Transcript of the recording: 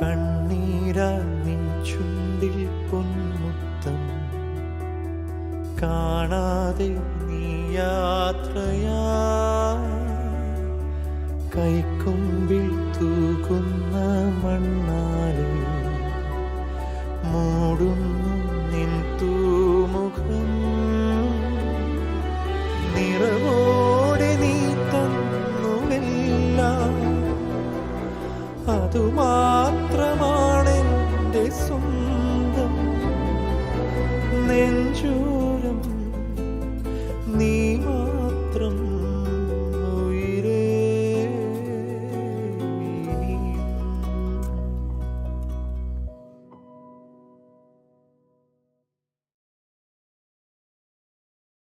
കണ്ണീരാ നിൻ ചുണ്ടിൽ പൊന്മുത്തം കാണാതെ നീ യാത്രയാ കൈക്കൊമ്പിൽ തൂകുന്ന മണ്ണാലെ മൂടുന്നു നിൻ തൂമുഖം. നിറവോടെ നീ തന്നുവെല്ലാം. അതുമാ நெஞ்சூ